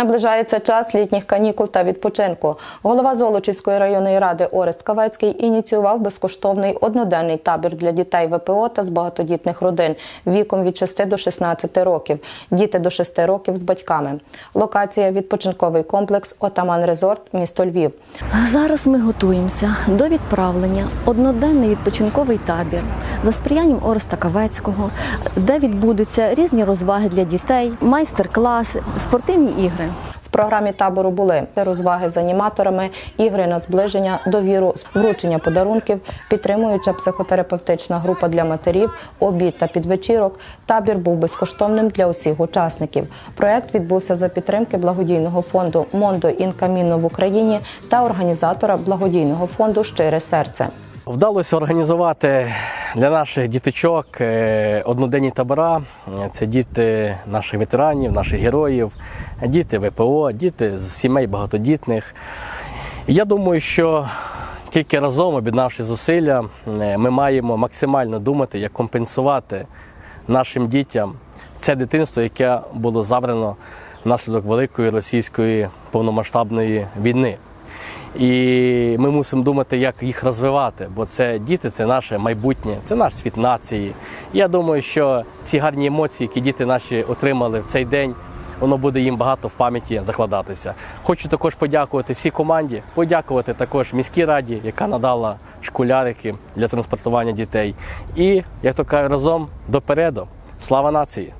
Наближається час літніх канікул та відпочинку. Голова Золочівської районної ради Орест Кавецький ініціював безкоштовний одноденний табір для дітей ВПО та з багатодітних родин віком від 6 до 16 років. Діти до 6 років з батьками. Локація відпочинковий комплекс Отаман Резорт, місто Львів. Зараз ми готуємося до відправлення одноденний відпочинковий табір за сприянням Ореста Кавецького, де відбудуться різні розваги для дітей, майстер-класи, спортивні ігри. В програмі табору були розваги з аніматорами, ігри на зближення, довіру, вручення подарунків, підтримуюча психотерапевтична група для матерів, обід та підвечірок. Табір був безкоштовним для усіх учасників. Проект відбувся за підтримки благодійного фонду Мондо Інкаміно в Україні та організатора благодійного фонду Щире серце. Вдалося організувати для наших діточок е, одноденні табора. Це діти наших ветеранів, наших героїв, діти ВПО, діти з сімей багатодітних. Я думаю, що тільки разом, об'єднавши зусилля, е, ми маємо максимально думати, як компенсувати нашим дітям це дитинство, яке було забрано внаслідок великої російської повномасштабної війни. І ми мусимо думати, як їх розвивати, бо це діти, це наше майбутнє, це наш світ нації. Я думаю, що ці гарні емоції, які діти наші отримали в цей день, воно буде їм багато в пам'яті закладатися. Хочу також подякувати всій команді, подякувати також міській раді, яка надала школярики для транспортування дітей. І як то кажуть, разом допереду. Слава нації!